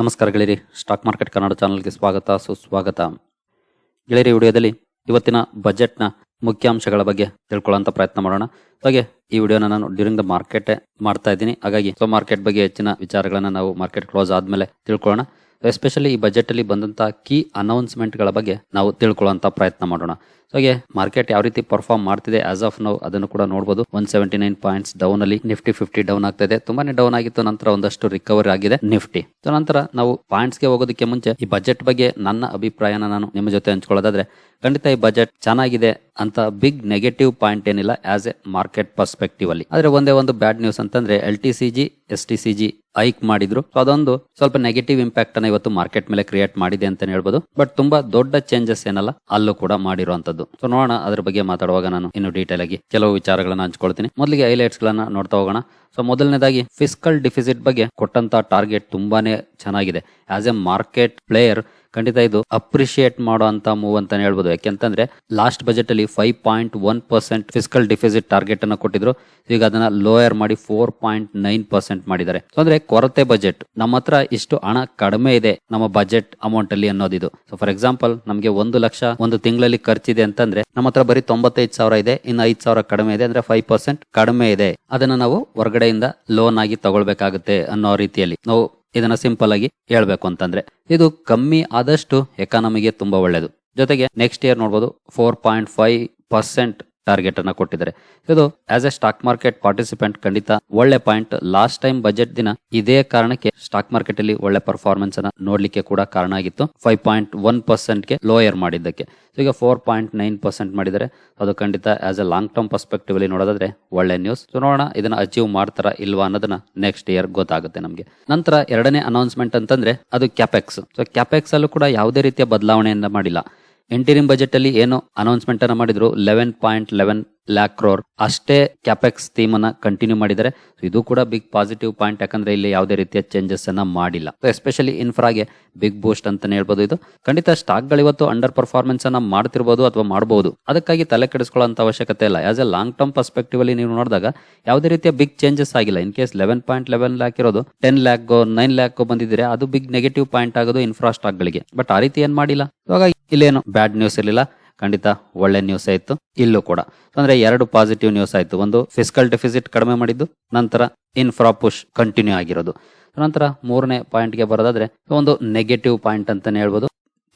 ನಮಸ್ಕಾರ ಗೆಳೆಯರಿ. Stock market Kannada ಚಾನಲ್ಗೆ ಸ್ವಾಗತ, ಸುಸ್ವಾಗತ. ಗೆಳೆಯರಿ, ವಿಡಿಯೋದಲ್ಲಿ ಇವತ್ತಿನ ಬಜೆಟ್ನ ಮುಖ್ಯಾಂಶಗಳ ಬಗ್ಗೆ ತಿಳ್ಕೊಳ್ಳೋಂಥ ಪ್ರಯತ್ನ ಮಾಡೋಣ. ಹಾಗೆ ಈ ವಿಡಿಯೋನ ನಾನು ಡ್ಯೂರಿಂಗ್ ದ ಮಾರ್ಕೆಟ್ ಮಾಡ್ತಾ ಇದ್ದೀನಿ. ಹಾಗಾಗಿ ಸೊ ಮಾರ್ಕೆಟ್ ಬಗ್ಗೆ ಹೆಚ್ಚಿನ ವಿಚಾರಗಳನ್ನು ನಾವು ಮಾರ್ಕೆಟ್ ಕ್ಲೋಸ್ ಆದಮೇಲೆ ತಿಳ್ಕೊಳ್ಳೋಣ. ಎಸ್ಪೆಷಲಿ ಈ ಬಜೆಟ್ ಅಲ್ಲಿ ಬಂದಂತ ಕೀ ಅನೌನ್ಸ್ಮೆಂಟ್ಗಳ ಬಗ್ಗೆ ನಾವು ತಿಳ್ಕೊಳ್ಳೋಂಥ ಪ್ರಯತ್ನ ಮಾಡೋಣ. ಸೊ ಹಾಗೆ ಮಾರ್ಕೆಟ್ ಯಾವ ರೀತಿ ಪರ್ಫಾರ್ಮ್ ಮಾಡ್ತಿದೆ ಆಸ್ ಆಫ್ ನಾವು ಅದನ್ನು ಕೂಡ ನೋಡಬಹುದು one seventy nine points down ಅಲ್ಲಿ ನಿಫ್ಟಿ ಫಿಫ್ಟಿ ಡೌನ್ ಆಗ್ತಾ ಇದೆ ತುಂಬಾನೇ ಡೌನ್ ಆಗಿತ್ತು, ನಂತರ ಒಂದಷ್ಟು ರಿಕವರಿ ಆಗಿದೆ ನಿಫ್ಟಿ ಸೊ ನಂತರ ನಾವು ಪಾಯಿಂಟ್ಸ್ಗೆ ಹೋಗೋದಕ್ಕೆ ಮುಂಚೆ ಈ ಬಜೆಟ್ ಬಗ್ಗೆ ನನ್ನ ಅಭಿಪ್ರಾಯನ ನಾನು ನಿಮ್ಮ ಜೊತೆ ಹಂಚ್ಕೊಳ್ಳೋದಾದ್ರೆ, ಖಂಡಿತ ಈ ಬಜೆಟ್ ಚೆನ್ನಾಗಿದೆ ಅಂತ ಬಿಗ್ ನೆಗೆಟಿವ್ ಪಾಯಿಂಟ್ ಏನಿಲ್ಲ ಆಸ್ ಎ ಮಾರ್ಕೆಟ್ ಪರ್ಸ್ಪೆಕ್ಟಿವ್ ಅಲ್ಲಿ. ಆದ್ರೆ ಒಂದೇ ಒಂದು ಬ್ಯಾಡ್ ನ್ಯೂಸ್ ಅಂತಂದ್ರೆ L T C G S T C G hike ಮಾಡಿದ್ರು. ಸೊ ಅದೊಂದು ಸ್ವಲ್ಪ ನೆಗೆಟಿವ್ ಇಂಪ್ಯಾಕ್ಟ್ ಅನ್ನ ಇವತ್ತು ಮಾರ್ಕೆಟ್ ಮೇಲೆ ಕ್ರಿಯೇಟ್ ಮಾಡಿದೆ ಅಂತ ಹೇಳ್ಬೋದು. ಬಟ್ ತುಂಬಾ ದೊಡ್ಡ ಚೇಂಜಸ್ ಏನಲ್ಲ, ಅಲ್ಲೂ ಕೂಡ ಮಾಡಿರುವಂತದ್ದು ಸೊ ನೋಡೋಣ ಅದ್ರ ಬಗ್ಗೆ ಮಾತಾಡುವಾಗ ನಾನು ಇನ್ನು ಡೀಟೇಲ್ ಆಗಿ ಕೆಲವು ವಿಚಾರಗಳನ್ನ ಹಂಚ್ಕೊಳ್ತೀನಿ. ಮೊದಲಿಗೆ ಹೈಲೈಟ್ಸ್ ಗಳನ್ನ ನೋಡ್ತಾ ಹೋಗೋಣ. ಸೊ ಮೊದಲನೇದಾಗಿ ಫಿಸ್ಕಲ್ ಡಿಫಿಸಿಟ್ ಬಗ್ಗೆ ಕೊಟ್ಟಂತ ಟಾರ್ಗೆಟ್ ತುಂಬಾನೇ ಚೆನ್ನಾಗಿದೆ. ಆಸ್ ಎ ಮಾರ್ಕೆಟ್ ಪ್ಲೇಯರ್ ಖಂಡಿತ ಇದು ಅಪ್ರಿಶಿಯೇಟ್ ಮಾಡುವಂತ ಮೂವ್ ಅಂತಾನೆ ಹೇಳ್ಬೋದು. ಯಾಕೆಂತಂದ್ರೆ ಲಾಸ್ಟ್ ಬಜೆಟ್ ಅಲ್ಲಿ five point one percent fiscal deficit target ಅನ್ನ ಕೊಟ್ಟಿದ್ರು. ಈಗ ಅದನ್ನ ಲೋಯರ್ ಮಾಡಿ ಫೋರ್ ಪಾಯಿಂಟ್ ನೈನ್ ಪರ್ಸೆಂಟ್ ಮಾಡಿದ್ದಾರೆ. ಅಂದ್ರೆ ಕೊರತೆ ಬಜೆಟ್ ನಮ್ಮ ಹತ್ರ ಇಷ್ಟು ಹಣ ಕಡಿಮೆ ಇದೆ ನಮ್ಮ ಬಜೆಟ್ ಅಮೌಂಟ್ ಅಲ್ಲಿ ಅನ್ನೋದಿದು. ಸೊ ಫಾರ್ ಎಕ್ಸಾಂಪಲ್ ನಮಗೆ ಒಂದು ಲಕ್ಷ ಒಂದು ತಿಂಗಳಲ್ಲಿ ಖರ್ಚಿದೆ ಅಂತಂದ್ರೆ, ನಮ್ಮ ಹತ್ರ ಬರೀ ತೊಂಬತ್ತೈದು ಸಾವಿರ ಇದೆ, ಇನ್ನು ಐದು ಸಾವಿರ ಕಡಿಮೆ ಇದೆ ಅಂದ್ರೆ ಫೈವ್ ಪರ್ಸೆಂಟ್ ಕಡಿಮೆ ಇದೆ. ಅದನ್ನ ನಾವು ಹೊರಗಡೆಯಿಂದ ಲೋನ್ ಆಗಿ ತಗೊಳ್ಬೇಕಾಗುತ್ತೆ ಅನ್ನೋ ರೀತಿಯಲ್ಲಿ. ನಾವು ಇದನ್ನ ಸಿಂಪಲ್ ಆಗಿ ಹೇಳ್ಬೇಕು ಅಂತಂದ್ರೆ, ಇದು ಕಮ್ಮಿ ಆದಷ್ಟು ಎಕಾನಮಿಗೆ ತುಂಬಾ ಒಳ್ಳೇದು. ಜೊತೆಗೆ ನೆಕ್ಸ್ಟ್ ಇಯರ್ ನೋಡಬಹುದು four point five percent target ಅನ್ನ ಕೊಟ್ಟಿದ್ದಾರೆ. ಇದು as a stock market participant ಖಂಡಿತ ಒಳ್ಳೆ ಪಾಯಿಂಟ್ ಲಾಸ್ಟ್ ಟೈಮ್ ಬಜೆಟ್ ದಿನ ಇದೇ ಕಾರಣಕ್ಕೆ ಸ್ಟಾಕ್ ಮಾರ್ಕೆಟ್ ಅಲ್ಲಿ ಒಳ್ಳೆ ಪರ್ಫಾರ್ಮೆನ್ಸ್ ಅನ್ನ ನೋಡ್ಲಿಕ್ಕೆ ಕೂಡ ಕಾರಣ ಆಗಿತ್ತು. ಫೈವ್ ಪಾಯಿಂಟ್ ಒನ್ ಪರ್ಸೆಂಟ್ಗೆ ಲೋಯರ್ ಮಾಡಿದ್ದಕ್ಕೆ. ಸೊ ಈಗ ಫೋರ್ ಪಾಯಿಂಟ್ ನೈನ್ ಪರ್ಸೆಂಟ್ ಮಾಡಿದರೆ ಅದು ಖಂಡಿತ as a long term perspective ಅಲ್ಲಿ ನೋಡೋದಾದ್ರೆ ಒಳ್ಳೆ ನ್ಯೂಸ್ ನೋಡೋಣ ಇದನ್ನ ಅಚೀವ್ ಮಾಡ್ತಾರಾ ಇಲ್ವಾ ಅನ್ನೋದನ್ನ ನೆಕ್ಸ್ಟ್ ಇಯರ್ ಗೊತ್ತಾಗುತ್ತೆ ನಮಗೆ. ನಂತರ ಎರಡನೇ ಅನೌನ್ಸ್ಮೆಂಟ್ ಅಂತಂದ್ರೆ ಅದು ಕ್ಯಾಪೆಕ್ಸ್ ಸೊ ಕ್ಯಾಪೆಕ್ಸ್ ಅಲ್ಲೂ ಕೂಡ ಯಾವುದೇ ರೀತಿಯ ಬದಲಾವಣೆಯನ್ನ ಮಾಡಿಲ್ಲ. ಎಂಟಿರಿಮ್ ಬಜೆಟ್ ಅಲ್ಲಿ ಏನು ಅನೌನ್ಸ್ಮೆಂಟ್ ಅನ್ನ ಮಾಡಿದ್ರು eleven point eleven lakh crore ಅಷ್ಟೇ ಕ್ಯಾಪೆಕ್ಸ್ ಥೀಮ್ ಅನ್ನ ಕಂಟಿನ್ಯೂ ಮಾಡಿದ್ದಾರೆ. ಇದು ಕೂಡ ಬಿಗ್ ಪಾಸಿಟಿವ್ ಪಾಯಿಂಟ್ ಯಾಕಂದ್ರೆ ಇಲ್ಲಿ ಯಾವುದೇ ರೀತಿಯ ಚೇಂಜಸ್ ಅನ್ನ ಮಾಡಿಲ್ಲ. ಎಸ್ಪೆಷಲಿ ಇನ್ಫ್ರಾಗೆ ಬಿಗ್ ಬೂಸ್ಟ್ ಅಂತಾನೆ ಹೇಳ್ಬೋದು ಇದು. ಖಂಡಿತ ಸ್ಟಾಕ್ಗಳು ಇವತ್ತು ಅಂಡರ್ ಪರ್ಫಾರ್ಮೆನ್ಸ್ ಅನ್ನ ಮಾಡ್ತಿರ್ಬೋದು ಅಥವಾ ಮಾಡಬಹುದು ಅದಕ್ಕಾಗಿ ತಲೆ ಕೆಡಿಸ್ಕೊಳ್ಳೋ ಅವಶ್ಯಕತೆ ಇಲ್ಲ. As a long term perspective ಅಲ್ಲಿ ನೀವು ನೋಡಿದಾಗ ಯಾವುದೇ ರೀತಿಯ ಬಿಗ್ ಚೇಂಜಸ್ ಆಗಿಲ್ಲ. In case eleven point eleven lakh ಇರೋದು ಟೆನ್ ಲ್ಯಾಕ್ ನೈನ್ ಲ್ಯಾಕ್ ಬಂದಿದ್ರೆ ಅದು ಬಿಗ್ ನೆಗೆಟಿವ್ ಪಾಯಿಂಟ್ ಆಗೋದು ಇನ್ಫ್ರಾ ಸ್ಟಾಕ್ ಗಳಿಗೆ. ಬಟ್ ಆ ರೀತಿ ಏನ್ ಮಾಡಿಲ್ಲ. ಇವಾಗ ಇಲ್ಲೇನು ಬ್ಯಾಡ್ ನ್ಯೂಸ್ ಇರಲಿಲ್ಲ. ಖಂಡಿತ ಒಳ್ಳೆ ನ್ಯೂಸ್ ಆಯಿತು, ಇಲ್ಲೂ ಕೂಡ. ಅಂದ್ರೆ ಎರಡು ಪಾಸಿಟಿವ್ ನ್ಯೂಸ್ ಆಯಿತು. ಒಂದು ಫಿಸಿಕಲ್ ಡೆಫಿಸಿಟ್ ಕಡಿಮೆ ಮಾಡಿದ್ದು, ನಂತರ ಇನ್ಫ್ರಾ ಪುಷ್ ಕಂಟಿನ್ಯೂ ಆಗಿರೋದು. ನಂತರ ಮೂರನೇ ಪಾಯಿಂಟ್ಗೆ ಬರೋದಾದ್ರೆ ಒಂದು ನೆಗೆಟಿವ್ ಪಾಯಿಂಟ್ ಅಂತಾನೆ ಹೇಳ್ಬೋದು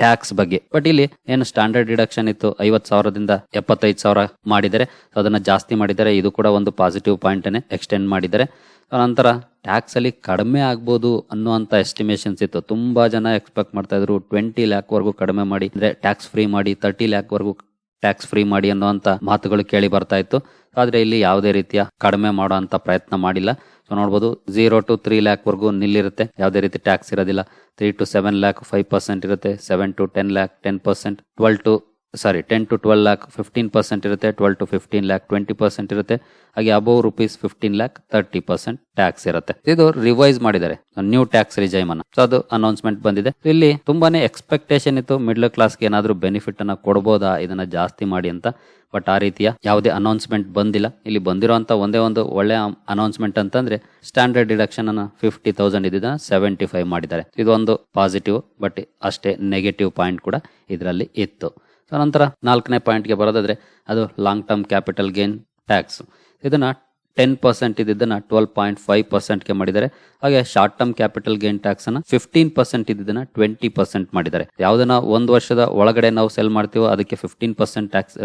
ಟ್ಯಾಕ್ಸ್ ಬಗ್ಗೆ. ಬಟ್ ಇಲ್ಲಿ ಏನು ಸ್ಟ್ಯಾಂಡರ್ಡ್ ಡಿಡಕ್ಷನ್ ಇತ್ತು, ಐವತ್ತು ಸಾವಿರದಿಂದ ಎಪ್ಪತ್ತೈದು ಸಾವಿರ ಮಾಡಿದರೆ ಅದನ್ನ ಜಾಸ್ತಿ ಮಾಡಿದರೆ, ಇದು ಕೂಡ ಒಂದು ಪಾಸಿಟಿವ್ ಪಾಯಿಂಟ್ ಎಕ್ಸ್ಟೆಂಡ್ ಮಾಡಿದ್ದಾರೆ ಸೊ ನಂತರ ಟ್ಯಾಕ್ಸಲ್ಲಿ ಕಡಿಮೆ ಆಗ್ಬೋದು ಅನ್ನುವಂಥ ಎಸ್ಟಿಮೇಷನ್ಸ್ ಇತ್ತು. ತುಂಬಾ ಜನ ಎಕ್ಸ್ಪೆಕ್ಟ್ ಮಾಡ್ತಾ ಇದ್ರು ಟ್ವೆಂಟಿ ಲ್ಯಾಕ್ವರೆಗೂ ಕಡಿಮೆ ಮಾಡಿ, ಅಂದ್ರೆ ಟ್ಯಾಕ್ಸ್ ಫ್ರೀ ಮಾಡಿ ತರ್ಟಿ ಲ್ಯಾಕ್ವರೆಗೂ ಟ್ಯಾಕ್ಸ್ ಫ್ರೀ ಮಾಡಿ ಅನ್ನುವಂಥ ಮಾತುಗಳು ಕೇಳಿ ಬರ್ತಾ ಇತ್ತು. ಆದರೆ ಇಲ್ಲಿ ಯಾವುದೇ ರೀತಿಯ ಕಡಿಮೆ ಮಾಡುವಂತ ಪ್ರಯತ್ನ ಮಾಡಿಲ್ಲ. ಸೊ ನೋಡ್ಬೋದು ಝೀರೋ ಟು ತ್ರೀ ಲ್ಯಾಕ್ವರೆಗೂ ನಿಲ್ಲಿರುತ್ತೆ. ಯಾವುದೇ ರೀತಿ ಟ್ಯಾಕ್ಸ್ ಇರೋದಿಲ್ಲ. Three to seven lakh five percent ಇರುತ್ತೆ. Seven to ten lakh ten percent twelve to sorry ten to twelve lakh fifteen percent ಇರುತ್ತೆ twelve to fifteen lakh twenty percent ಇರುತ್ತೆ. ಹಾಗೆ above rupees fifteen lakh thirty percent tax ಇರುತ್ತೆ. ಇದು revise ಮಾಡಿದ್ದಾರೆ new tax regime ಅನ್ನ. So ಅದು announcement ಬಂದಿದೆ. ಇಲ್ಲಿ ತುಂಬಾನೇ ಎಕ್ಸ್ಪೆಕ್ಟೇಷನ್ ಇತ್ತು ಮಿಡ್ಲ್ ಕ್ಲಾಸ್ಗೆ ಏನಾದರೂ ಬೆನಿಫಿಟ್ ಅನ್ನ ಕೊಡ್ಬೋದಾ, ಇದನ್ನ ಜಾಸ್ತಿ ಮಾಡಿ ಅಂತ. ಬಟ್ ಆ ರೀತಿಯ ಯಾವುದೇ ಅನೌನ್ಸ್ಮೆಂಟ್ ಬಂದಿಲ್ಲ. ಇಲ್ಲಿ ಬಂದಿರುವಂತ ಒಂದೇ ಒಂದು ಒಳ್ಳೆ ಅನೌನ್ಸ್ಮೆಂಟ್ ಅಂತಂದ್ರೆ ಸ್ಟ್ಯಾಂಡರ್ಡ್ ಡಿಡಕ್ಷನ್ ಅನ್ನ ಫಿಫ್ಟಿ ತೌಸಂಡ್ ಇದ್ದಿದ್ದ ಸೆವೆಂಟಿ ಫೈವ್ ಮಾಡಿದ್ದಾರೆ ಇದೊಂದು ಪಾಸಿಟಿವ್ ಬಟ್ ಅಷ್ಟೇ ನೆಗೆಟಿವ್ ಪಾಯಿಂಟ್ ಕೂಡ ಇದರಲ್ಲಿ ಇತ್ತು. ಸೊ ನಂತರ ನಾಲ್ಕನೇ ಪಾಯಿಂಟ್ಗೆ ಬರೋದಾದರೆ ಅದು long term capital gain tax ಇದನ್ನು ಟೆನ್ ಪರ್ಸೆಂಟ್ ಇದ್ದಿದ್ದನ್ನು ಟ್ವೆಲ್ ಪಾಯಿಂಟ್ ಫೈವ್ ಪರ್ಸೆಂಟ್ಗೆ ಮಾಡಿದ್ದಾರೆ. ಹಾಗೆ short term capital gain tax ಅನ್ನು ಫಿಫ್ಟೀನ್ ಪರ್ಸೆಂಟ್ ಇದ್ದಿದ್ದನ್ನು ಟ್ವೆಂಟಿ ಪರ್ಸೆಂಟ್ ಮಾಡಿದ್ದಾರೆ. ಯಾವುದನ್ನ ಒಂದು ವರ್ಷದ ಒಳಗಡೆ ನಾವು ಸೆಲ್ ಮಾಡ್ತೀವೋ ಅದಕ್ಕೆ ಫಿಫ್ಟೀನ್ ಪರ್ಸೆಂಟ್ ಟ್ಯಾಕ್ಸ್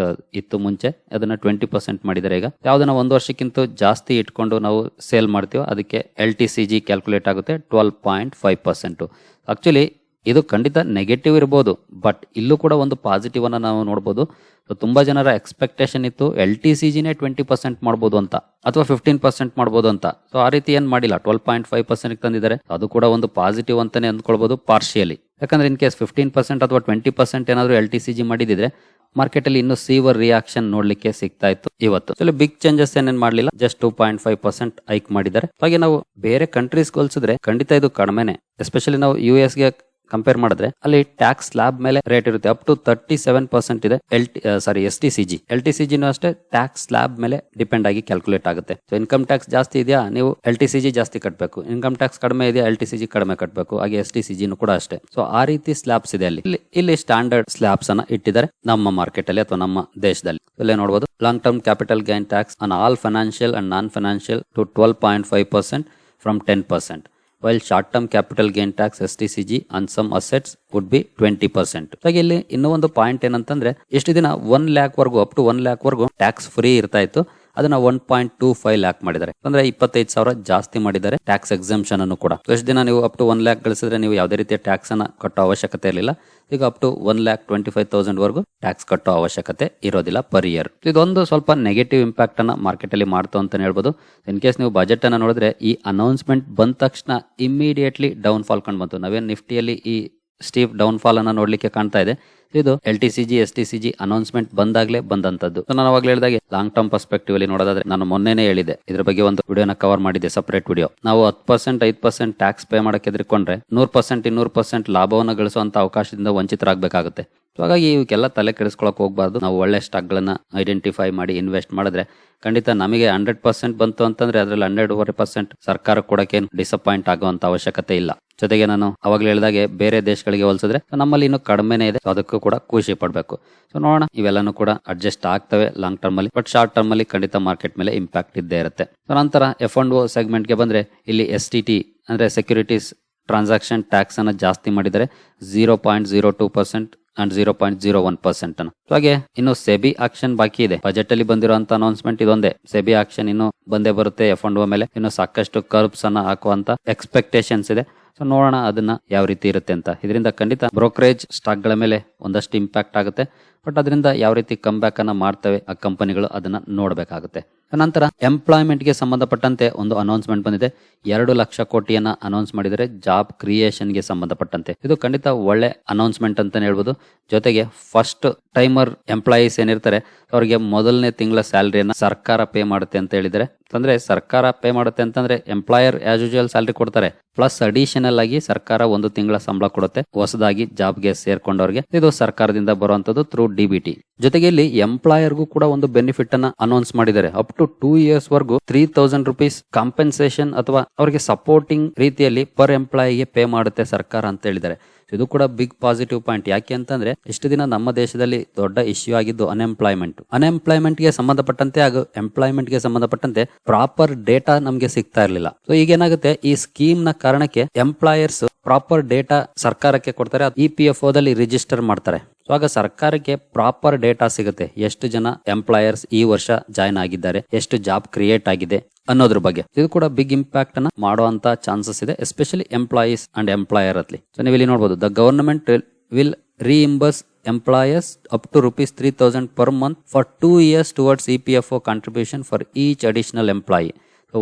ಇತ್ತು ಮುಂಚೆ, ಅದನ್ನ ಟ್ವೆಂಟಿ ಪರ್ಸೆಂಟ್ ಮಾಡಿದ್ದಾರೆ ಈಗ. ಯಾವುದನ್ನ ಒಂದು ವರ್ಷಕ್ಕಿಂತ ಜಾಸ್ತಿ ಇಟ್ಕೊಂಡು ನಾವು ಸೇಲ್ ಮಾಡ್ತೀವೋ ಅದಕ್ಕೆ L T C G calculate ಆಗುತ್ತೆ twelve point five percent actually ಇದು ಖಂಡಿತ ನೆಗೆಟಿವ್ ಇರ್ಬೋದು ಬಟ್ ಇಲ್ಲೂ ಕೂಡ ಒಂದು ಪಾಸಿಟಿವ್ ಅನ್ನ ನಾವು ನೋಡಬಹುದು ಸೊ ತುಂಬಾ ಜನರ ಎಕ್ಸ್ಪೆಕ್ಟೇಷನ್ ಇತ್ತು ಎಲ್ ಟಿ ಸಿ ಜಿನೇ ಟ್ವೆಂಟಿ ಪರ್ಸೆಂಟ್ ಮಾಡ್ಬೋದು ಅಂತ, ಅಥವಾ ಫಿಫ್ಟೀನ್ ಪರ್ಸೆಂಟ್ ಮಾಡ್ಬೋದು ಅಂತ. ಸೊ ಆ ರೀತಿ ಏನ್ ಮಾಡಿಲ್ಲ ಟ್ವೆಲ್ ಪಾಯಿಂಟ್ ಫೈವ್ ಪರ್ಸೆಂಟ್ ತಂದಿದ್ದಾರೆ. ಅದು ಕೂಡ ಒಂದು ಪಾಸಿಟಿವ್ ಅಂತಾನೆ ಅಂದ್ಕೊಳ್ಬಹುದು ಪಾರ್ಶಿಯಲಿ ಯಾಕಂದ್ರೆ ಇನ್ ಕೇಸ್ ಫಿಫ್ಟೀನ್ ಪರ್ಸೆಂಟ್ ಅಥವಾ ಟ್ವೆಂಟಿ ಪರ್ಸೆಂಟ್ ಏನಾದರೂ ಎಲ್ ಟಿ ಸಿ ಜಿ ಮಾಡಿದಿದ್ರೆ ಮಾರ್ಕೆಟ್ ಅಲ್ಲಿ ಇನ್ನು ಸೀವರ್ ರಿಯಾಕ್ಷನ್ ನೋಡ್ಲಿಕ್ಕೆ ಸಿಗ್ತಾ ಇತ್ತು ಇವತ್ತು. ಬಿಗ್ ಚೇಂಜಸ್ ಏನೇನ್ ಮಾಡಲಿಲ್ಲ just two point five percent hike ಮಾಡಿದ್ದಾರೆ. ಹಾಗೆ ನಾವು ಬೇರೆ ಕಂಟ್ರೀಸ್ ಹೋಲಿಸಿದ್ರೆ ಖಂಡಿತ ಇದು ಕಡಿಮೆನೆ. ಎಸ್ಪೆಷಲಿ ನಾವು ಯು ಎಸ್ಗೆ ಕಂಪೇರ್ ಮಾಡಿದ್ರೆ, ಅಲ್ಲಿ ಟ್ಯಾಕ್ಸ್ ಸ್ಲಾಬ್ ಮೇಲೆ ರೇಟ್ ಇರುತ್ತೆ. Up to thirty seven percent ಇದೆ L T sorry S T C G L T C ಜಿನೂ ಅಷ್ಟೇ ಟ್ಯಾಕ್ಸ್ ಸ್ಲಾಬ್ ಮೇಲೆ ಡಿಪೆಂಡ್ ಆಗಿ ಕ್ಯಾಲ್ಕುಲೇಟ್ ಆಗುತ್ತೆ. ಸೊ ಇನ್ಕಮ್ ಟ್ಯಾಕ್ಸ್ ಜಾಸ್ತಿ ಇದೆಯಾ? ನೀವು ಎಲ್ ಟಿ ಸಿ ಜಿ ಜಾಸ್ತಿ ಕಟ್ಟಬೇಕು ಇನ್ಕಮ್ ಟ್ಯಾಕ್ಸ್ ಕಡಿಮೆ ಇದೆಯಾ? ಎಲ್ ಟಿ ಸಿ ಜಿ ಕಡಿಮೆ ಕಟ್ಟಬೇಕು ಹಾಗೆ ಎಸ್ ಟಿ ಸಿ ಜಿನು ಕೂಡ ಅಷ್ಟೇ. ಸೊ ಆ ರೀತಿ ಸ್ಲ್ಯಾಬ್ಸ್ ಇದೆ ಅಲ್ಲಿ. ಇಲ್ಲಿ ಇಲ್ಲಿ ಸ್ಟ್ಯಾಂಡರ್ಡ್ ಸ್ಲ್ಯಾಬ್ಸ್ ಅನ್ನ ಇಟ್ಟಿದ್ದಾರೆ ನಮ್ಮ ಮಾರ್ಕೆಟ್ ಅಲ್ಲಿ ಅಥವಾ ನಮ್ಮ ದೇಶದಲ್ಲಿ. ಇಲ್ಲೇ ನೋಡಬಹುದು long term capital gain tax on all financial and non financial to twelve point five percent from ten percent while short term capital gain tax S T C G and some assets would be twenty percent ಹಾಗೆ ಇಲ್ಲಿ ಇನ್ನೂ ಒಂದು point ಏನಂತಂದ್ರೆ ಎಷ್ಟು ದಿನ one lakh ವರ್ಗು up to one lakh ವರ್ಗು tax free ಇರ್ತಾ ಇತ್ತು. ಅದನ್ನ one point two five lakh ಮಾಡಿದ್ದಾರೆ. ಅಂದ್ರೆ ಇಪ್ಪತ್ತೈದು ಸಾವಿರ ಜಾಸ್ತಿ ಮಾಡಿದ್ದಾರೆ ಟ್ಯಾಕ್ಸ್ ಎಕ್ಸಾಮ್ಷನ್ ಅನ್ನು ಕೂಡ. ಎಷ್ಟು ದಿನ ನೀವು ಅಪ್ ಟು ಒನ್ ಲ್ಯಾಕ್ ಗಳಿಸಿದ್ರೆ ನೀವು ಯಾವುದೇ ರೀತಿಯ ಟ್ಯಾಕ್ಸ್ ಅನ್ನ ಕಟ್ಟೋ ಅವಶ್ಯಕತೆ ಇರಲಿಲ್ಲ. ಈಗ up to one lakh twenty five thousand ವರೆಗೂ ಟ್ಯಾಕ್ಸ್ ಕಟ್ಟೋ ಅವಶ್ಯಕತೆ ಇರೋದಿಲ್ಲ ಪರ್ ಇಯರ್ ಇದೊಂದು ಸ್ವಲ್ಪ ನೆಗೆಟಿವ್ ಇಂಪ್ಯಾಕ್ಟ್ ಅನ್ನ ಮಾರ್ಕೆಟ್ ಅಲ್ಲಿ ಮಾಡ್ತು ಅಂತ ಹೇಳ್ಬೋದು. ಇನ್ ಕೇಸ್ ನೀವು ಬಜೆಟ್ ಅನ್ನ ನೋಡಿದ್ರೆ ಈ ಅನೌನ್ಸ್ಮೆಂಟ್ ಬಂದ ತಕ್ಷಣ ಇಮಿಡಿಯೇಟ್ಲಿ ಡೌನ್ ಫಾಲ್ ಕಂಡು ಬಂತು. ನಾವೇನು ನಿಫ್ಟಿಯಲ್ಲಿ ಈ ಸ್ಟೀವ್ ಡೌನ್ ಫಾಲ್ ಅನ್ನ ನೋಡ್ಲಿಕ್ಕೆ ಕಾಣ್ತಾ ಇದೆ. ಇದು L T C G, S T C G announcement ಬಂದಾಗ್ಲೇ ಬಂದಂತದ್ದು ನಾನು ಅವಾಗಲೇ ಹೇಳಿದಾಗೆ, ಲಾಂಗ್ ಟರ್ಮ್ ಪರ್ಸ್ಪೆಕ್ಟಿವ್ ಅಲ್ಲಿ ನೋಡೋದಾದ್ರೆ ನಾನು ಮೊನ್ನೆನೇ ಹೇಳಿದೆ ಇದ್ರ ಬಗ್ಗೆ ಒಂದು ವಿಡಿಯೋನ ಕವರ್ ಮಾಡಿದೆ ಸಪರೇಟ್ ವಿಡಿಯೋ. ನಾವು ಹತ್ತು ಪರ್ಸೆಂಟ್, ಐದು ಪರ್ಸೆಂಟ್ ಟ್ಯಾಕ್ಸ್ ಪೇ ಮಾಡಕ್ಕೆ ಎದ್ರಿಕೊಂಡ್ರೆ ನೂರು ಪರ್ಸೆಂಟ್, ಇನ್ನೂರು ಪರ್ಸೆಂಟ್ ಲಾಭವನ್ನು ಗಳಿಸುವಂತ ಅವಕಾಶದಿಂದ ವಂಚಿತರಾಗಬೇಕಾಗುತ್ತೆ. So, ಹಾಗಾಗಿ ಇವಕ್ಕೆಲ್ಲ ತಲೆ ಕೆಡಿಸ್ಕೊಳಕ್ಕೆ ಹೋಗಬಾರ್ದು. ನಾವು ಒಳ್ಳೆ ಸ್ಟಾಕ್ಗಳನ್ನು ಐಡೆಂಟಿಫೈ ಮಾಡಿ ಇನ್ವೆಸ್ಟ್ ಮಾಡಿದ್ರೆ ಖಂಡಿತ ನಮಗೆ ಹಂಡ್ರೆಡ್ ಪರ್ಸೆಂಟ್ ಬಂತು ಅಂತಂದ್ರೆ ಅದ್ರಲ್ಲಿ ಹಂಡ್ರೆಡ್ ಪರ್ಸೆಂಟ್ ಸರ್ಕಾರ ಕೊಡಕ್ಕೆ ಡಿಸಪಾಯಿಂಟ್ ಆಗುವಂತ ಅವಶ್ಯಕತೆ ಇಲ್ಲ. ಜೊತೆಗೆ ನಾನು ಅವಾಗಲೇ ಹೇಳಿದಾಗೆ ಬೇರೆ ದೇಶಗಳಿಗೆ ಹೋಲಿಸಿದ್ರೆ ನಮ್ಮಲ್ಲಿ ಇನ್ನೂ ಕಡಿಮೆನೇ ಇದೆ. ಅದಕ್ಕೂ ಕೂಡ ಖುಷಿ ಪಡಬೇಕು. ಸೊ ನೋಡೋಣ. ಇವೆಲ್ಲನೂ ಕೂಡ ಅಡ್ಜಸ್ಟ್ ಆಗ್ತವೆ ಲಾಂಗ್ ಟರ್ಮ್ ಅಲ್ಲಿ. ಬಟ್ ಶಾರ್ಟ್ ಟರ್ಮ್ ಅಲ್ಲಿ ಖಂಡಿತ ಮಾರ್ಕೆಟ್ ಮೇಲೆ ಇಂಪ್ಯಾಕ್ಟ್ ಇದ್ದೇ ಇರುತ್ತೆ. ಸೊ ನಂತರ ಎಫ್ ಅಂಡ್ ಓ ಸೆಗ್ಮೆಂಟ್ಗೆ ಬಂದ್ರೆ ಇಲ್ಲಿ ಎಸ್ ಟಿ ಟಿ ಅಂದ್ರೆ ಸೆಕ್ಯೂರಿಟೀಸ್ ಟ್ರಾನ್ಸಾಕ್ಷನ್ ಟ್ಯಾಕ್ಸ್ ಅನ್ನ ಜಾಸ್ತಿ ಮಾಡಿದರೆ zero point zero two percent and zero point zero one percent ಅನ್ನು. ಹಾಗೆ ಇನ್ನು ಸೆಬಿ ಆಕ್ಷನ್ ಬಾಕಿ ಇದೆ. ಬಜೆಟ್ ಅಲ್ಲಿ ಬಂದಿರುವಂತ ಅನೌನ್ಸ್ಮೆಂಟ್ ಇದೊಂದೇ. ಸೆಬಿ ಆಕ್ಷನ್ ಇನ್ನು ಬಂದೇ ಬರುತ್ತೆ ಎಫ್ ಅಂಡ್ ಮೇಲೆ. ಇನ್ನು ಸಾಕಷ್ಟು ಕರ್ಬ್ಸ್ ಅನ್ನ ಹಾಕುವಂತ ಎಕ್ಸ್ಪೆಕ್ಟೇಷನ್ಸ್ ಇದೆ. ಸೊ ನೋಡೋಣ ಅದನ್ನ ಯಾವ ರೀತಿ ಇರುತ್ತೆ ಅಂತ. ಇದರಿಂದ ಖಂಡಿತ ಬ್ರೋಕರೇಜ್ ಸ್ಟಾಕ್ಗಳ ಮೇಲೆ ಒಂದಷ್ಟು ಇಂಪ್ಯಾಕ್ಟ್ ಆಗುತ್ತೆ. ಬಟ್ ಅದರಿಂದ ಯಾವ ರೀತಿ ಕಮ್ ಬ್ಯಾಕ್ ಅನ್ನ ಮಾಡ್ತವೆ ಆ ಕಂಪನಿಗಳು ಅದನ್ನ ನೋಡಬೇಕಾಗುತ್ತೆ. ನಂತರ ಎಂಪ್ಲಾಯ್ಮೆಂಟ್ಗೆ ಸಂಬಂಧಪಟ್ಟಂತೆ ಒಂದು ಅನೌನ್ಸ್ಮೆಂಟ್ ಬಂದಿದೆ. ಎರಡು ಲಕ್ಷ ಕೋಟಿಯನ್ನ ಅನೌನ್ಸ್ ಮಾಡಿದರೆ ಜಾಬ್ ಕ್ರಿಯೇಷನ್ಗೆ ಸಂಬಂಧಪಟ್ಟಂತೆ. ಇದು ಖಂಡಿತ ಒಳ್ಳೆ ಅನೌನ್ಸ್ಮೆಂಟ್ ಅಂತಾನೆ ಹೇಳ್ಬೋದು. ಜೊತೆಗೆ ಫಸ್ಟ್ ಟೈಮರ್ ಎಂಪ್ಲಾಯೀಸ್ ಏನಿರ್ತಾರೆ, ಅವರಿಗೆ ಮೊದಲನೇ ತಿಂಗಳ ಸ್ಯಾಲರಿಯನ್ನ ಸರ್ಕಾರ ಪೇ ಮಾಡುತ್ತೆ ಅಂತ ಹೇಳಿದರೆ, ಅಂದ್ರೆ ಸರ್ಕಾರ ಪೇ ಮಾಡುತ್ತೆ ಅಂತಂದ್ರೆ ಎಂಪ್ಲಾಯರ್ ಆಸ್ ಯೂಶುವಲ್ ಸ್ಯಾಲರಿ ಕೊಡ್ತಾರೆ. ಪ್ಲಸ್ ಅಡಿಷನಲ್ ಆಗಿ ಸರ್ಕಾರ ಒಂದು ತಿಂಗಳ ಸಂಬಳ ಕೊಡುತ್ತೆ. ಹೊಸದಾಗಿ ಜಾಬ್ಗೆ ಸೇರ್ಕೊಂಡವ್ರಿಗೆ. ಇದು ಸರ್ಕಾರದಿಂದ ಬರುವಂತದ್ದು ಥ್ರೂ ಡಿಬಿಟಿ ಜೊತೆಗೆ ಇಲ್ಲಿ ಎಂಪ್ಲಾಯರ್ಗೂ ಕೂಡ ಒಂದು ಬೆನಿಫಿಟ್ ಅನ್ನ ಅನೌನ್ಸ್ ಮಾಡಿದ್ದಾರೆ. ಅಪ್ ಟು ಟೂ ಇಯರ್ಸ್ ವರೆಗೂ ತ್ರೀ ತೌಸಂಡ್ ರುಪೀಸ್ ಕಾಂಪೆನ್ಸೇಷನ್ ಅಥವಾ ಅವರಿಗೆ ಸಪೋರ್ಟಿಂಗ್ ರೀತಿಯಲ್ಲಿ ಪರ್ ಎಂಪ್ಲಾಯಿಗೆ ಪೇ ಮಾಡುತ್ತೆ ಸರ್ಕಾರ ಅಂತ ಹೇಳಿದ್ದಾರೆ. ಇದು ಕೂಡ ಬಿಗ್ ಪಾಸಿಟಿವ್ ಪಾಯಿಂಟ್ ಯಾಕೆ ಅಂತಂದ್ರೆ ಇಷ್ಟು ದಿನ ನಮ್ಮ ದೇಶದಲ್ಲಿ ದೊಡ್ಡ ಇಶ್ಯೂ ಆಗಿದ್ದು ಅನ್ಎಂಪ್ಲಾಯ್ಮೆಂಟ್ ಅನ್ಎಂಪ್ಲಾಯ್ಮೆಂಟ್ಗೆ ಸಂಬಂಧಪಟ್ಟಂತೆ ಹಾಗೂ ಎಂಪ್ಲಾಯ್ಮೆಂಟ್ಗೆ ಸಂಬಂಧಪಟ್ಟಂತೆ ಪ್ರಾಪರ್ ಡೇಟಾ ನಮಗೆ ಸಿಗ್ತಾ ಇರಲಿಲ್ಲ. ಸೊ ಈಗ ಏನಾಗುತ್ತೆ ಈ ಸ್ಕೀಮ್ನ ಕಾರಣಕ್ಕೆ ಎಂಪ್ಲಾಯರ್ಸ್ ಪ್ರಾಪರ್ ಡೇಟಾ ಸರ್ಕಾರಕ್ಕೆ ಕೊಡ್ತಾರೆ. ಇ ಪಿ ಎಫ್ ಓದಲ್ಲಿ ರಿಜಿಸ್ಟರ್ ಮಾಡ್ತಾರೆ. ಸೊ ಸರ್ಕಾರಕ್ಕೆ ಪ್ರಾಪರ್ ಡೇಟಾ ಸಿಗುತ್ತೆ. ಎಷ್ಟು ಜನ ಎಂಪ್ಲಾಯರ್ಸ್ ಈ ವರ್ಷ ಜಾಯ್ನ್ ಆಗಿದ್ದಾರೆ, ಎಷ್ಟು ಜಾಬ್ ಕ್ರಿಯೇಟ್ ಆಗಿದೆ ಅನ್ನೋದ್ರ ಬಗ್ಗೆ. ಇದು ಕೂಡ ಬಿಗ್ ಇಂಪ್ಯಾಕ್ಟ್ ಅನ್ನ ಮಾಡುವಂತ ಚಾನ್ಸಸ್ ಇದೆ ಎಸ್ಪೆಷಲಿ ಎಂಪ್ಲಾಯೀಸ್ ಅಂಡ್ ಎಂಪ್ಲಾಯರ್ ಅಲ್ಲಿ. ಸೊ ನೀವು ಇಲ್ಲಿ ನೋಡಬಹುದು the government will reimburse employers up to rupees three thousand per month for two years towards E O contribution for each additional employee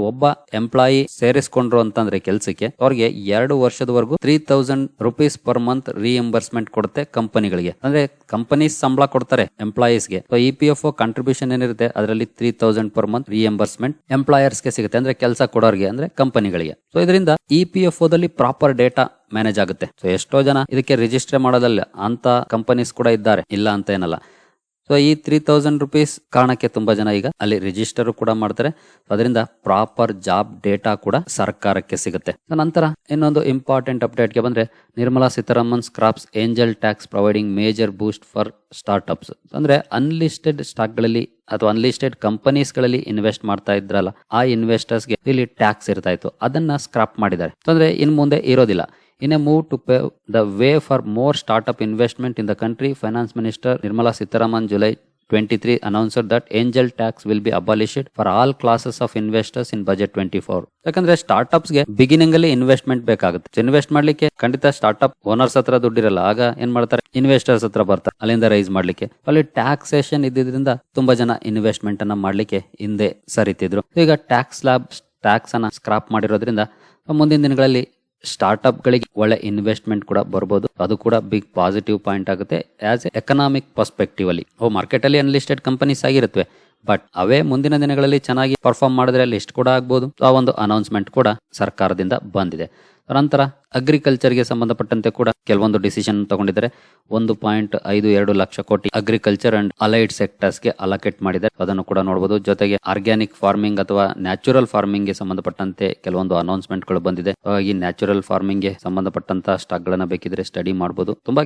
ಒಬ್ಬ employee ಸೇರಿಸ್ಕೊಂಡ್ರು ಅಂತಂದ್ರೆ ಕೆಲಸಕ್ಕೆ, ಅವ್ರಿಗೆ ಎರಡು ವರ್ಷದವರೆಗೂ three thousand rupees per month reimbursement ಕೊಡುತ್ತೆ ಕಂಪನಿಗಳಿಗೆ ಅಂದ್ರೆ ಕಂಪನಿ ಸಂಬಳ ಕೊಡ್ತಾರೆ ಎಂಪ್ಲಾಯೀಸ್ಗೆ so E P F contribution ಏನಿರುತ್ತೆ, ಅದರಲ್ಲಿ three thousand per month reimbursement ಎಂಪ್ಲಾಯರ್ಸ್ಗೆ ಸಿಗುತ್ತೆ. ಅಂದ್ರೆ ಕೆಲಸ ಕೊಡೋರಿಗೆ, ಅಂದ್ರೆ ಕಂಪನಿಗಳಿಗೆ ಸೊ ಇದರಿಂದ ಇ ಪಿ ಎಫ್ ಓದಲ್ಲಿ ಪ್ರಾಪರ್ ಡೇಟಾ ಮ್ಯಾನೇಜ್ ಆಗುತ್ತೆ. ಸೊ ಎಷ್ಟೋ ಜನ ಇದಕ್ಕೆ ರಿಜಿಸ್ಟರ್ ಮಾಡೋದಲ್ಲ, ಅಂತ ಕಂಪನೀಸ್ ಕೂಡ ಇದ್ದಾರೆ. ಇಲ್ಲ ಅಂತ ಏನಲ್ಲ. ಸೊ ಈ ತ್ರೀ ತೌಸಂಡ್ ರುಪೀಸ್ ಕಾರಣಕ್ಕೆ ತುಂಬಾ ಜನ ಈಗ ಅಲ್ಲಿ ರಿಜಿಸ್ಟರ್ ಕೂಡ ಮಾಡ್ತಾರೆ. ಅದರಿಂದ ಪ್ರಾಪರ್ ಜಾಬ್ ಡೇಟಾ ಕೂಡ ಸರ್ಕಾರಕ್ಕೆ ಸಿಗುತ್ತೆ. ನಂತರ ಇನ್ನೊಂದು ಇಂಪಾರ್ಟೆಂಟ್ ಅಪ್ಡೇಟ್ಗೆ ಬಂದ್ರೆ Nirmala Sitharaman scraps angel tax providing major boost for startups ಅಂದ್ರೆ ಅನ್ಲಿಸ್ಟೆಡ್ ಸ್ಟಾಕ್ಗಳಲ್ಲಿ ಅಥವಾ ಅನ್ಲಿಸ್ಟೆಡ್ ಕಂಪನೀಸ್ಗಳಲ್ಲಿ ಇನ್ವೆಸ್ಟ್ ಮಾಡ್ತಾ ಇದ್ರಲ್ಲ, ಆ ಇನ್ವೆಸ್ಟರ್ಸ್ಗೆ ಇಲ್ಲಿ ಟ್ಯಾಕ್ಸ್ ಇರ್ತಾ ಇತ್ತು. ಅದನ್ನ ಸ್ಕ್ರಾಪ್ ಮಾಡಿದ್ದಾರೆ. ಅಂದ್ರೆ ಇನ್ ಮುಂದೆ ಇರೋದಿಲ್ಲ. In a move to pave the way for more startup investment in the country, Finance Minister Nirmala Sitaraman July 23 announced that angel tax will be abolished for all classes of investors in budget 24 ಯಾಕಂದ್ರೆ ಸ್ಟಾರ್ಟ್ಅಪ್ಸ್ಗೆ beginning ಅಲ್ಲಿ investment ಬೇಕಾಗುತ್ತೆ. Invest ಮಾಡ್ಲಿಕ್ಕೆ ಖಂಡಿತ startup owners ಹತ್ರ ದುಡ್ಡಿರಲ್ಲ. ಆಗ ಏನ್ ಮಾಡ್ತಾರೆ? ಇನ್ವೆಸ್ಟರ್ಸ್ ಹತ್ರ ಬರ್ತಾರೆ. ಅಲ್ಲಿಂದ ರೈಸ್ ಮಾಡ್ಲಿಕ್ಕೆ. ಅಲ್ಲಿ ಟ್ಯಾಕ್ಸೇಷನ್ ಇದ್ದಿದ್ರಿಂದ ತುಂಬಾ ಜನ ಇನ್ವೆಸ್ಟ್ಮೆಂಟ್ ಅನ್ನ ಮಾಡ್ಲಿಕ್ಕೆ ಹಿಂದೆ ಸರಿತಿದ್ರು. ಈಗ ಟ್ಯಾಕ್ಸ್ ಲ್ಯಾಬ್ ಟ್ಯಾಕ್ಸ್ ಅನ್ನ ಸ್ಕ್ರಾಪ್ ಮಾಡಿರೋದ್ರಿಂದ ಮುಂದಿನ ದಿನಗಳಲ್ಲಿ ಸ್ಟಾರ್ಟ್ಅಪ್ ಗಳಿಗೆ ಒಳ್ಳೆ ಇನ್ವೆಸ್ಟ್ಮೆಂಟ್ ಕೂಡ ಬರ್ಬೋದು. ಅದು ಕೂಡ ಬಿಗ್ ಪಾಸಿಟಿವ್ ಪಾಯಿಂಟ್ ಆಗುತ್ತೆ. ಆಸ್ ಎ ಎಕನಾಮಿಕ್ ಪರ್ಸ್ಪೆಕ್ಟಿವ್ ಅಲ್ಲಿ. ಓ ಮಾರ್ಕೆಟ್ ಅಲ್ಲಿ ಅನ್ಲಿಸ್ಟೆಡ್ ಕಂಪನೀಸ್ ಆಗಿರುತ್ತವೆ ಬಟ್ ಅವೇ ಮುಂದಿನ ದಿನಗಳಲ್ಲಿ ಚೆನ್ನಾಗಿ ಪರ್ಫಾರ್ಮ್ ಮಾಡಿದ್ರೆ ಲಿಸ್ಟ್ ಕೂಡ ಆಗ್ಬೋದು. ಆ ಒಂದು ಅನೌನ್ಸ್ಮೆಂಟ್ ಕೂಡ ಸರ್ಕಾರದಿಂದ ಬಂದಿದೆ. ನಂತರ ಅಗ್ರಿಕಲ್ಚರ್ಗೆ ಸಂಬಂಧಪಟ್ಟಂತೆ ಕೂಡ ಕೆಲವೊಂದು ಡಿಸಿಷನ್ ತಗೊಂಡಿದ್ದಾರೆ. ಒಂದು ಪಾಯಿಂಟ್ ಐದು ಎರಡು lakh crore agriculture and allied ಸೆಕ್ಟರ್ಸ್ಗೆ allocate ಮಾಡಿದ್ದಾರೆ. ಅದನ್ನು ಕೂಡ ನೋಡಬಹುದು ಜೊತೆಗೆ ಆರ್ಗ್ಯಾನಿಕ್ ಫಾರ್ಮಿಂಗ್ ಅಥವಾ ನ್ಯಾಚುರಲ್ ಫಾರ್ಮಿಂಗ್ಗೆ ಸಂಬಂಧಪಟ್ಟಂತೆ ಕೆಲವೊಂದು ಅನೌನ್ಸ್ಮೆಂಟ್ಗಳು ಬಂದಿದೆ. ಹಾಗಾಗಿ ನ್ಯಾಚುರಲ್ ಫಾರ್ಮಿಂಗ್ಗೆ ಸಂಬಂಧಪಟ್ಟಂತ ಸ್ಟಾಕ್ ಗಳನ್ನ ಬೇಕಿದ್ರೆ ಸ್ಟಡಿ ಮಾಡಬಹುದು ತುಂಬಾ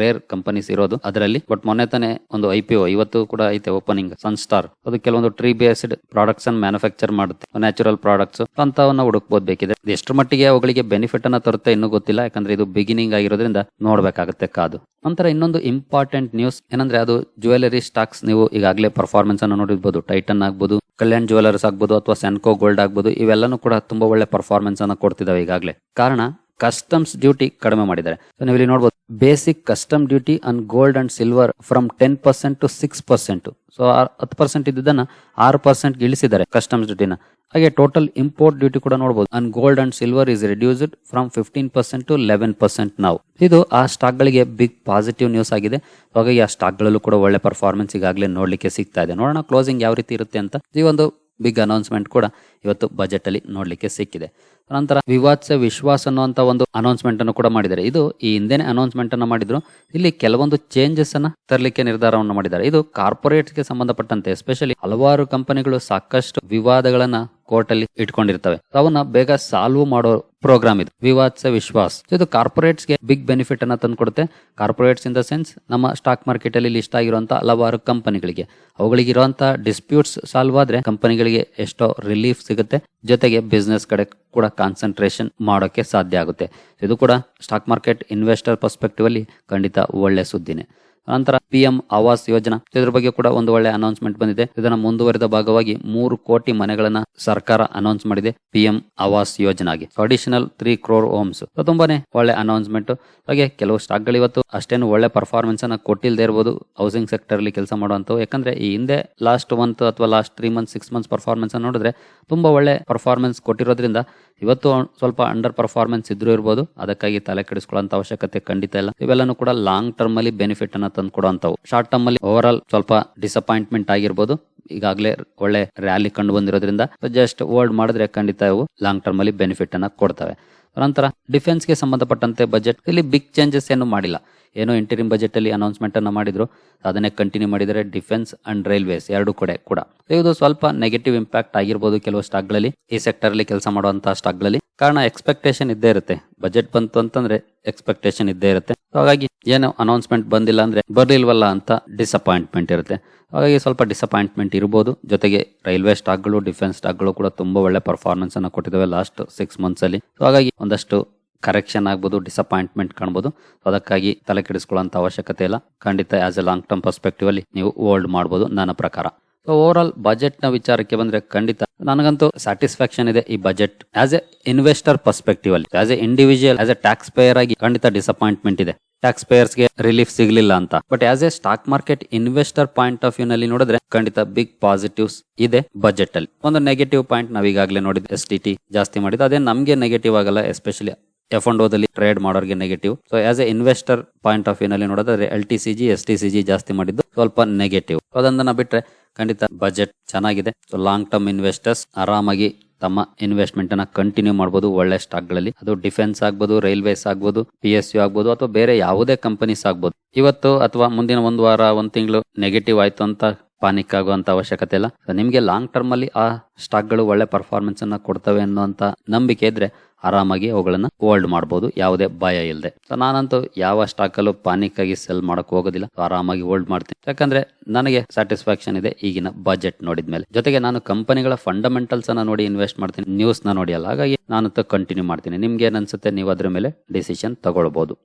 ರೇರ್ ಕಂಪನೀಸ್ ಇರೋದು ಅದರಲ್ಲಿ. ಬಟ್ ಮೊನ್ನೆ ತಾನೇ ಒಂದು ಐ ಪಿ ಒ ಇವತ್ತು ಕೂಡ ಐತೆ ಓಪನಿಂಗ್ ಸನ್ ಸ್ಟಾರ್ ಅದು ಕೆಲವೊಂದು ಟ್ರೀ ಬೇಸ್ಡ್ ಪ್ರಾಡಕ್ಟ್ಸ್ ಅನ್ನು ಮ್ಯಾನುಫ್ಯಾಕ್ಚರ್ ಮಾಡುತ್ತೆ. ನ್ಯಾಚುರಲ್ ಪ್ರಾಡಕ್ಟ್ಸ್ ಅಂತವನ್ನ ಹುಡುಕ್ಬೋದು ಬೇಕಿದೆ ಎಷ್ಟು ಮಟ್ಟಿಗೆ ಅವುಗಳಿಗೆ ಬೆನಿಫಿಟ್ ಅನ್ನ ತರುತ್ತೆ ಇನ್ನೂ ಗೊತ್ತಿಲ್ಲ. ಯಾಕಂದ್ರೆ ಇದು ಬಿಗಿನಿಂಗ್ ಆಗಿರೋದ್ರಿಂದ ನೋಡ್ಬೇಕಾಗುತ್ತೆ ಕಾದು. ನಂತರ ಇನ್ನೊಂದು ಇಂಪಾರ್ಟೆಂಟ್ ನ್ಯೂಸ್ ಏನಂದ್ರೆ ಅದು ಜುವೆಲರಿ ಸ್ಟಾಕ್ಸ್ ನೀವು ಈಗಾಗಲೇ ಪರ್ಫಾರ್ಮೆನ್ಸ್ ಅನ್ನು ನೋಡಿರ್ಬೋದು. ಟೈಟನ್ ಆಗ್ಬೋದು ಕಲ್ಯಾಣ್ ಜುವೆಲರ್ಸ್ ಆಗ್ಬೋದು, ಅಥವಾ ಸೆನ್ಕೋ ಗೋಲ್ಡ್ ಆಗ್ಬೋದು, ಇವೆಲ್ಲನೂ ಕೂಡ ತುಂಬಾ ಒಳ್ಳೆ ಪರ್ಫಾರ್ಮೆನ್ಸ್ ಅನ್ನ ಕೊಡ್ತಿದಾವೆ ಈಗಾಗಲೇ. ಕಾರಣ ಕಸ್ಟಮ್ಸ್ ಡ್ಯೂಟಿ ಕಡಿಮೆ ಮಾಡಿದ್ದಾರೆ. ಸೊ ನೀವು ಇಲ್ಲಿ ನೋಡಬಹುದು basic custom duty on gold and silver from ten percent to six percent so ಹತ್ತು ಪರ್ಸೆಂಟ್ ಇದ್ದದನ್ನ ಆರು ಪರ್ಸೆಂಟ್ ಇಳಿಸಿದ್ದಾರೆ ಕಸ್ಟಮ್ಸ್ ಡ್ಯೂಟಿನ ಹಾಗೆ ಟೋಟಲ್ ಇಂಪೋರ್ಟ್ ಡ್ಯೂಟಿ ಕೂಡ ನೋಡಬಹುದು on gold and silver is reduced from fifteen percent to eleven percent ನಾವು ಇದು ಆ stock ಗಳಿಗೆ ಬಿಗ್ ಪಾಸಿಟಿವ್ ನ್ಯೂಸ್ ಆಗಿದೆ ಹಾಗಾಗಿ ಆ ಸ್ಟಾಕ್ ಗಳಲ್ಲೂ ಕೂಡ ಒಳ್ಳೆ ಪರ್ಫಾರ್ಮೆನ್ಸ್ ಈಗಾಗಲೇ ನೋಡ್ಲಿಕ್ಕೆ ಸಿಗ್ತಾ ಇದೆ. ನೋಡೋಣ ಕ್ಲೋಸಿಂಗ್ ಯಾವ ರೀತಿ ಇರುತ್ತೆ ಅಂತ. ಈ ಒಂದು ಬಿಗ್ ಅನೌನ್ಸ್ಮೆಂಟ್ ಕೂಡ ಇವತ್ತು ಬಜೆಟ್ ಅಲ್ಲಿ ನೋಡ್ಲಿಕ್ಕೆ ಸಿಕ್ಕಿದೆ. ನಂತರ ವಿವಾದ ವಿಶ್ವಾಸ ಅನ್ನುವಂತ ಒಂದು ಅನೌನ್ಸ್ಮೆಂಟ್ ಅನ್ನು ಕೂಡ ಮಾಡಿದ್ದಾರೆ. ಇದು ಈ ಹಿಂದೆನೆ ಅನೌನ್ಸ್ಮೆಂಟ್ ಅನ್ನು ಮಾಡಿದ್ರು. ಇಲ್ಲಿ ಕೆಲವೊಂದು ಚೇಂಜಸ್ ಅನ್ನ ತರಲಿಕ್ಕೆ ನಿರ್ಧಾರವನ್ನು ಮಾಡಿದ್ದಾರೆ. ಇದು ಕಾರ್ಪೊರೇಟ್ಗೆ ಸಂಬಂಧಪಟ್ಟಂತೆ ಎಸ್ಪೆಷಲಿ ಹಲವಾರು ಕಂಪನಿಗಳು ಸಾಕಷ್ಟು ವಿವಾದಗಳನ್ನ ಕೋರ್ಟ್ ಅಲ್ಲಿ ಇಟ್ಕೊಂಡಿರ್ತವೆ. ಅವನ್ನ ಬೇಗ ಸಾಲ್ವ್ ಮಾಡೋ ಪ್ರೋಗ್ರಾಮ್ ಇದು. ವಿವಾದ ವಿಶ್ವಾಸ್. ಇದು ಕಾರ್ಪೊರೇಟ್ಸ್ಗೆ ಬಿಗ್ ಬೆನಿಫಿಟ್ ಅನ್ನ ತಂದ್ಕೊಡುತ್ತೆ ಕಾರ್ಪೊರೇಟ್ಸ್ ಇನ್ ದ ಸೆನ್ಸ್ ನಮ್ಮ ಸ್ಟಾಕ್ ಮಾರ್ಕೆಟ್ ಅಲ್ಲಿ ಲಿಸ್ಟ್ ಆಗಿರುವಂತಹ ಹಲವಾರು ಕಂಪನಿಗಳಿಗೆ. ಅವುಗಳಿಗೆ ಇರುವಂತಹ ಡಿಸ್ಪ್ಯೂಟ್ಸ್ ಸಾಲ್ವ್ ಆದ್ರೆ ಕಂಪನಿಗಳಿಗೆ ಎಷ್ಟೋ ರಿಲೀಫ್ ಸಿಗುತ್ತೆ. ಜೊತೆಗೆ ಬಿಸ್ನೆಸ್ ಕಡೆ ಕೂಡ ಕಾನ್ಸಂಟ್ರೇಷನ್ ಮಾಡೋಕೆ ಸಾಧ್ಯ ಆಗುತ್ತೆ. ಇದು ಕೂಡ ಸ್ಟಾಕ್ ಮಾರ್ಕೆಟ್ ಇನ್ವೆಸ್ಟರ್ ಪರ್ಸ್ಪೆಕ್ಟಿವ್ ಅಲ್ಲಿ ಖಂಡಿತ ಒಳ್ಳೆ ಸುದ್ದಿನೇ. ನಂತರ ಪಿಎಂ ಆವಾಸ್ ಯೋಜನಾ. ಇದ್ರ ಬಗ್ಗೆ ಕೂಡ ಒಂದು ಒಳ್ಳೆ ಅನೌನ್ಸ್ಮೆಂಟ್ ಬಂದಿದೆ. ಇದನ್ನ ಮುಂದುವರೆದ ಭಾಗವಾಗಿ ಮೂರು ಕೋಟಿ ಮನೆಗಳನ್ನ ಸರ್ಕಾರ ಅನೌನ್ಸ್ ಮಾಡಿದೆ ಪಿಎಂ ಆವಾಸ್ ಯೋಜನಾಗೆ. ಅಡಿಷನಲ್ ತ್ರೀ ಕ್ರೋರ್ ಹೋಮ್ಸ್ ತುಂಬಾನೇ ಒಳ್ಳೆ ಅನೌನ್ಸ್ಮೆಂಟ್ ಹಾಗೆ ಕೆಲವು ಸ್ಟಾಕ್ಗಳು ಇವತ್ತು ಅಷ್ಟೇನು ಒಳ್ಳೆ ಪರ್ಫಾರ್ಮೆನ್ಸ್ ಅನ್ನ ಕೊಟ್ಟಿಲ್ಲದೆ ಇರಬಹುದು ಹೌಸಿಂಗ್ ಸೆಕ್ಟರ್ ಅಲ್ಲಿ ಕೆಲಸ ಮಾಡುವಂತ ಯಾಕಂದ್ರೆ ಈ ಹಿಂದೆ ಲಾಸ್ಟ್ ಮಂತ್ ಅಥವಾ last three month six months performance ಅನ್ನು ನೋಡಿದ್ರೆ ತುಂಬಾ ಒಳ್ಳೆ ಪರ್ಫಾರ್ಮೆನ್ಸ್ ಕೊಟ್ಟಿರೋದ್ರಿಂದ ಇವತ್ತು ಸ್ವಲ್ಪ ಅಂಡರ್ ಪರ್ಫಾರ್ಮೆನ್ಸ್ ಇದ್ರೂ ಇರಬಹುದು ಅದಕ್ಕಾಗಿ ತಲೆ ಕೆಡಿಸಿಕೊಳ್ಳುವಂತ ಅವಶ್ಯಕತೆ ಖಂಡಿತ ಇಲ್ಲ. ಇವೆಲ್ಲನೂ ಕೂಡ ಲಾಂಗ್ ಟರ್ಮ್ ಅಲ್ಲಿ ಬೆನಿಫಿಟ್ ಅನ್ನ ತಂದು ಕೊಡುವಂತವು ಶಾರ್ಟ್ ಟರ್ಮ್ ಅಲ್ಲಿ ಓವರ್ ಆಲ್ ಸ್ವಲ್ಪ ಡಿಸಪಾಯಿಂಟ್ಮೆಂಟ್ ಆಗಿರ್ಬೋದು. ಈಗಾಗಲೇ ಒಳ್ಳೆ ರ್ಯಾಲಿ ಕಂಡು ಬಂದಿರೋದ್ರಿಂದ ಜಸ್ಟ್ ಹೋಲ್ಡ್ ಮಾಡಿದ್ರೆ ಖಂಡಿತ ಇವು ಲಾಂಗ್ ಟರ್ಮ್ ಅಲ್ಲಿ ಬೆನಿಫಿಟ್ ಅನ್ನ ಕೊಡ್ತವೆ. ನಂತರ ಡಿಫೆನ್ಸ್ಗೆ ಸಂಬಂಧಪಟ್ಟಂತೆ ಬಜೆಟ್ ಇಲ್ಲಿ ಬಿಗ್ ಚೇಂಜಸ್ ಏನು ಮಾಡಿಲ್ಲ. ಏನೋ ಇಂಟರಿಮ್ ಬಜೆಟ್ ಅಲ್ಲಿ ಅನೌನ್ಸ್ಮೆಂಟ್ ಅನ್ನ ಮಾಡಿದ್ರು. ಅದನ್ನೇ ಕಂಟಿನ್ಯೂ ಮಾಡಿದರೆ ಡಿಫೆನ್ಸ್ ಅಂಡ್ ರೈಲ್ವೇಸ್ ಎರಡು ಕಡೆ ಕೂಡ. ಇದು ಸ್ವಲ್ಪ ನೆಗೆಟಿವ್ ಇಂಪ್ಯಾಕ್ಟ್ ಆಗಿರ್ಬೋದು ಕೆಲವು ಸ್ಟಾಕ್ಗಳಲ್ಲಿ. ಈ ಸೆಕ್ಟರ್ ಅಲ್ಲಿ ಕೆಲಸ ಮಾಡುವಂತಹ ಸ್ಟಾಕ್ಗಳಲ್ಲಿ. ಕಾರಣ ಎಕ್ಸ್ಪೆಕ್ಟೇಷನ್ ಇದ್ದೇ ಇರುತ್ತೆ. ಬಜೆಟ್ ಬಂತು ಅಂತಂದ್ರೆ ಎಕ್ಸ್ಪೆಕ್ಟೇಷನ್ ಇದ್ದೇ ಇರುತ್ತೆ. ಹಾಗಾಗಿ ಏನೋ ಅನೌನ್ಸ್ಮೆಂಟ್ ಬಂದಿಲ್ಲ ಅಂದ್ರೆ ಬರಲಿಲ್ವಲ್ಲ ಅಂತ ಡಿಸಪಾಯಿಂಟ್ಮೆಂಟ್ ಇರುತ್ತೆ. ಹಾಗಾಗಿ ಸ್ವಲ್ಪ ಡಿಸಪಾಯಿಂಟ್ಮೆಂಟ್ ಇರ್ಬೋದು. ಜೊತೆಗೆ ರೈಲ್ವೆ ಸ್ಟಾಕ್ಗಳು ಡಿಫೆನ್ಸ್ ಸ್ಟಾಕ್ಗಳು ಕೂಡ ತುಂಬಾ ಒಳ್ಳೆ ಪರ್ಫಾರ್ಮೆನ್ಸ್ ಅನ್ನ ಕೊಟ್ಟಿದ್ದಾವೆ ಲಾಸ್ಟ್ ಸಿಕ್ಸ್ ಮಂತ್ಸ್ ಅಲ್ಲಿ. ಹಾಗಾಗಿ ಒಂದಷ್ಟು ಕರೆಕ್ಷನ್ ಆಗ್ಬೋದು ಡಿಸಪಾಯಿಂಟ್ಮೆಂಟ್ ಕಾಣ್ಬೋದು. ಅದಕ್ಕಾಗಿ ತಲೆ ಕೆಡಿಸ್ಕೊಳ್ಳೋಂಥ ಅವಶ್ಯಕತೆ ಇಲ್ಲ. ಖಂಡಿತ as a long term perspective ಅಲ್ಲಿ ನೀವು ಹೋಲ್ಡ್ ಮಾಡಬಹುದು ನನ್ನ ಪ್ರಕಾರ. ಸೊ ಓವರ್ ಆಲ್ ಬಜೆಟ್ನ ವಿಚಾರಕ್ಕೆ ಬಂದ್ರೆ ಖಂಡಿತ ನನಗಂತೂ ಸ್ಯಾಟಿಸ್ಫ್ಯಾಕ್ಷನ್ ಇದೆ ಈ budget as a investor perspective ಅಲ್ಲಿ as a individual as a tax payer ಆಗಿ ಖಂಡಿತ ಡಿಸಪಾಯಿಂಟ್ಮೆಂಟ್ ಇದೆ. ಟ್ಯಾಕ್ಸ್ ಪೇಯರ್ಸ್ಗೆ ರಿಲೀಫ್ ಸಿಗಲಿಲ್ಲ ಅಂತ. But as a stock market investor point of view ನಲ್ಲಿ ನೋಡಿದ್ರೆ ಖಂಡಿತ ಬಿಗ್ ಪಾಸಿಟಿವ್ಸ್ ಇದೆ ಬಜೆಟ್ ಅಲ್ಲಿ. ಒಂದು ನೆಗೆಟಿವ್ ಪಾಯಿಂಟ್ ನಾವ್ ಈಗಾಗಲೇ ನೋಡಿದ್ ಎಸ್ ಟಿ ಟಿ ಜಾಸ್ತಿ ಮಾಡಿದ್ದು, ಅದೇ ನಮಗೆ ನೆಗೆಟಿವ್ ಆಗಲ್ಲ ಎಸ್ಪೆಷಲಿ ಎಫ್ ಅಂಡ್ ಓದಲ್ಲಿ ಟ್ರೇಡ್ ಮಾಡೋರಿಗೆ negative so as a investor point of view ನಲ್ಲಿ ನೋಡಿದ್ರೆ L T C G S T C G ಜಾಸ್ತಿ ಮಾಡಿದ್ದು, ಸ್ವಲ್ಪ ನೆಗೆಟಿವ್ ಅದನ್ನ ಬಿಟ್ರೆ ಖಂಡಿತ ಬಜೆಟ್ ಚೆನ್ನಾಗಿದೆ. ಸೊ ಲಾಂಗ್ ಟರ್ಮ್ ಇನ್ವೆಸ್ಟರ್ಸ್ ಆರಾಮಾಗಿ ತಮ್ಮ ಇನ್ವೆಸ್ಟ್ಮೆಂಟ್ ಅನ್ನ ಕಂಟಿನ್ಯೂ ಮಾಡಬಹುದು ಒಳ್ಳೆ ಸ್ಟಾಕ್ಗಳಲ್ಲಿ. ಅದು ಡಿಫೆನ್ಸ್ ಆಗ್ಬೋದು ರೈಲ್ವೇಸ್ ಆಗ್ಬೋದು ಪಿ ಎಸ್ ಯು ಆಗ್ಬೋದು ಅಥವಾ ಬೇರೆ ಯಾವುದೇ ಕಂಪನೀಸ್ ಆಗ್ಬೋದು. ಇವತ್ತು ಅಥವಾ ಮುಂದಿನ ಒಂದು ವಾರ, ಒಂದ್ ತಿಂಗಳು ನೆಗೆಟಿವ್ ಆಯ್ತು ಅಂತ ಪಾನಿಕ್ ಆಗುವಂತ ಅವಶ್ಯಕತೆ ಇಲ್ಲ. ನಿಮ್ಗೆ ಲಾಂಗ್ ಟರ್ಮ್ ಅಲ್ಲಿ ಆ ಸ್ಟಾಕ್ಗಳು ಒಳ್ಳೆ ಪರ್ಫಾರ್ಮೆನ್ಸ್ ಅನ್ನ ಕೊಡ್ತವೆ ಅನ್ನುವಂತ ನಂಬಿಕೆ ಇದ್ರೆ ಆರಾಮಾಗಿ ಅವುಗಳನ್ನ ಹೋಲ್ಡ್ ಮಾಡಬಹುದು ಯಾವುದೇ ಭಯ ಇಲ್ಲದೆ ಸೊ ನಾನಂತೂ ಯಾವ ಸ್ಟಾಕ್ ಅಲ್ಲೂ ಪಾನಿಕ್ ಆಗಿ ಸೆಲ್ ಮಾಡಕ್ ಹೋಗೋದಿಲ್ಲ. ಆರಾಮಾಗಿ ಹೋಲ್ಡ್ ಮಾಡ್ತೀನಿ. ಯಾಕಂದ್ರೆ ನನಗೆ ಸ್ಯಾಟಿಸ್ಫ್ಯಾಕ್ಷನ್ ಇದೆ ಈಗಿನ ಬಜೆಟ್ ನೋಡಿದ್ಮೇಲೆ. ಜೊತೆಗೆ ನಾನು ಕಂಪನಿಗಳ ಫಂಡಮೆಂಟಲ್ಸ್ ಅನ್ನ ನೋಡಿ ಇನ್ವೆಸ್ಟ್ ಮಾಡ್ತೀನಿ. ನ್ಯೂಸ್ನ ನೋಡಿ ಅಲ್ಲ. ಹಾಗಾಗಿ ನಾನು ಕಂಟಿನ್ಯೂ ಮಾಡ್ತೀನಿ. ನಿಮ್ಗೆ ಏನ್ ಅನ್ಸುತ್ತೆ ನೀವು ಅದ್ರ ಮೇಲೆ ಡಿಸಿಷನ್ ತಗೊಳ್ಬಹುದು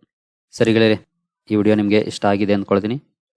ಸರಿಗಳೇ ಈ ವಿಡಿಯೋ ನಿಮಗೆ ಇಷ್ಟ ಆಗಿದೆ ಅಂದ್ಕೊಳ್ತೀನಿ.